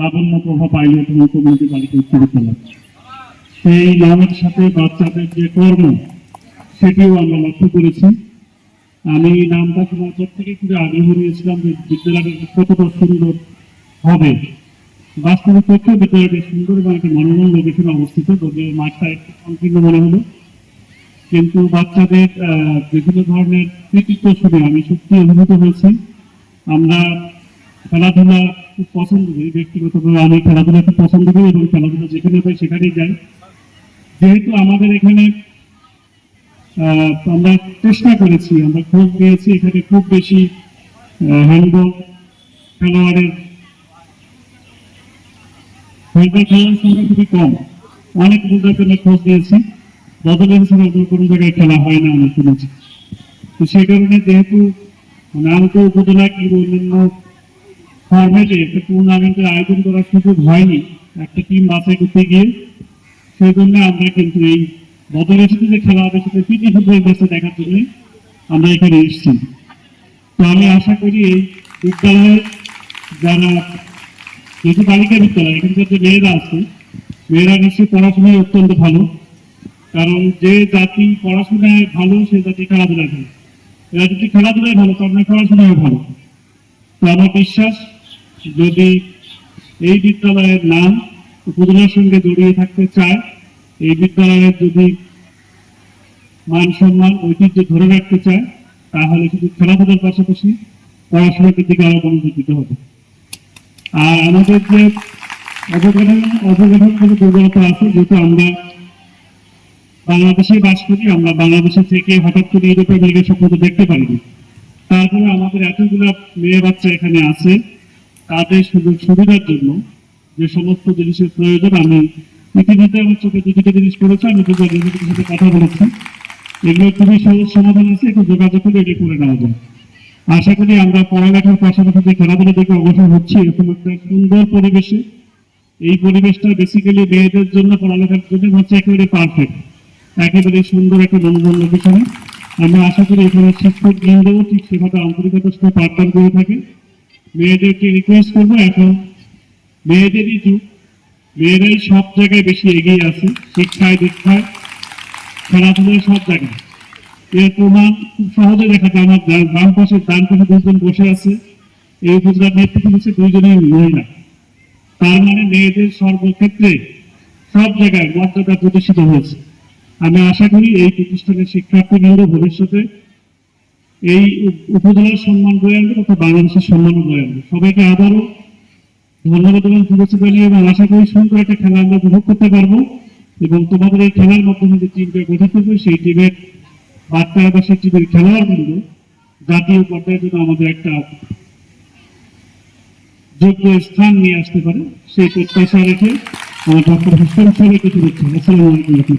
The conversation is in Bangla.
লাবণ্য প্রভা পাইলট এবং কমিউনিটি বালিকা উচ্চ বিদ্যালয়। সেই নামের সাথে বাচ্চাদের যে কর্ম, সেটিও আমরা লক্ষ্য করেছি। আমি নামটা শোনার পর থেকে খুবই আগ্রহ নিয়েছিলাম যে বিদ্যালয়টা কতটা সুন্দর হবে। বাস্তবে পক্ষে বিদ্যালয়টি সুন্দর এবং একটা মনোরম লোকেশনে অবস্থিত তবে মাঠটা একটু সংকীর্ণ মনে হলো। কিন্তু বাচ্চাদের বিভিন্ন ধরনের কৃতিত্ব শুনে আমি সত্যি অভিভূত হয়েছি। আমরা খেলাধুলা খুব পছন্দ করি, ব্যক্তিগতভাবে আমি খেলাধুলা খুব পছন্দ করি এবং খেলাধুলা যেখানে পাই সেখানেই যাই। যেহেতু আমাদের এখানে আমরা চেষ্টা করেছি, আমরা খোঁজ নিয়েছি এখানে খুব বেশি হ্যান্ডবল খেলোয়াড়ের হ্যান্ডবল খেলোয়াড়ের সংখ্যা খুবই কম। অনেক উপজেলার জন্য খোঁজ নিয়েছি। বদলের অন্য কোনো জায়গায় খেলা হয় না আমি শুনেছি। তো সেই কারণে যেহেতু নামকো উপজেলা কিংবা অন্যান্য ফরম্যাটে একটা টুর্নামেন্টের আয়োজন করার সুযোগ হয়নি। একটা টিম বাছাই করতে গিয়ে সেই জন্য আমরা কিন্তু এই বদলের সাথে যে খেলা হবে সেটা পিটি ফুটবল ম্যাচটা দেখার জন্য আমরা এখানে এসেছি। তো আমি আশা করি এই বিদ্যালয়ে যারা যেহেতু বালিকা বিদ্যালয়, এখানকার যে মেয়েরা আছে, মেয়েরা নিশ্চয়ই পড়াশোনায় অত্যন্ত ভালো। কারণ যে জাতি পড়াশোনায় ভালো, সে জাতি খেলাধুলায় ভালো। এরা যদি খেলাধুলায় ভালো, তো মানে পড়াশোনায় ভালো। তো আমার বিশ্বাস যদি এই বিদ্যালয়ের নাম উপজেলার সঙ্গে জড়িয়ে থাকতে চায়, এই বিদ্যালয়ের যদি মান সম্মান, ঐতিহ্য ধরে রাখতে চায়, তাহলে শুধু খেলাধুলার পাশাপাশি পড়াশোনার দিকে আরও মনোযোগ দিতে হবে। আর আমাদের যে অবকাঠামো অবকাঠামোগত দুর্বলতা আছে, যেহেতু আমরা বাংলাদেশে বাস করি, আমরা বাংলাদেশে থেকে হঠাৎ করে ইউরোপের লিগের স্বপ্ন দেখতে পারিনি। তারপরে আমাদের এতগুলো মেয়ে বাচ্চা এখানে আছে। তাদের সুযোগ সুবিধার জন্য যে সমস্ত জিনিসের প্রয়োজন, আমি ইতিমধ্যে আমার চোখে দু দুটো জিনিস করেছে আমি দুটো জিনিসের সাথে কথা বলেছি। এগুলো খুবই সহজ সমাধান আছে, একটু যোগাযোগ করে এটি করে নেওয়া যায়। আশা করি আমরা পড়ালেখার পাশাপাশি যে খেলাধুলা থেকে অবসর হচ্ছি, এরকম একটা সুন্দর পরিবেশে। এই পরিবেশটা বেসিক্যালি মেয়েদের জন্য পড়ালেখার জন্য হচ্ছে একেবারে পারফেক্ট একেবারে সুন্দর একটা মনোরম লোকেশনে আমরা আশা করি এখানে শিক্ষক বৃন্দও ঠিক সেভাবে আন্তরিকতার সাথে পাঠদান করে থাকে। মেয়েদেরকে রিকোয়েস্ট করব এখন। মেয়েদেরই যুগ, মেয়েরাই সব জায়গায় বেশি এগিয়ে আছে, শিক্ষায়, দীক্ষায়, খেলাধুলায় সব জায়গায়। এর প্রমাণ খুব সহজে দেখা যায়, আমার বাম পাশে ডান পাশে দুজন বসে আছে। এই উপজেলার নেতৃত্ব দিচ্ছে দুইজনেই মহিলা তার মানে মেয়েদের সর্বক্ষেত্রে সব জায়গায় মর্যাদা প্রতিষ্ঠিত হয়েছে। আমি আশা করি এই প্রতিষ্ঠানের শিক্ষার্থীবৃন্দ ভবিষ্যতে এই উপ- উপজেলার সম্মান বয়ে আনবে তথা বাংলাদেশের সম্মানও বয়ে আনবে সবাইকে আবারও ধন্যবাদ এবং শুভেচ্ছা জানিয়ে এবং আশা করি সুন্দর একটা খেলা আমরা উপভোগ করতে পারব এবং তোমাদের এই খেলার মাধ্যমে যে টিমটা গঠিত হবে সেই টিমের বাচ্চারা বা সেই টিমের খেলোয়াড় কিন্তু জাতীয় পর্যায়ে জন্য আমাদের একটা যোগ্য স্থান নিয়ে আসতে পারে, সেই প্রত্যাশা রেখে আমার ডক্টর হোসেন সাহেবকে শুভেচ্ছা। আসসালামু আলাইকুম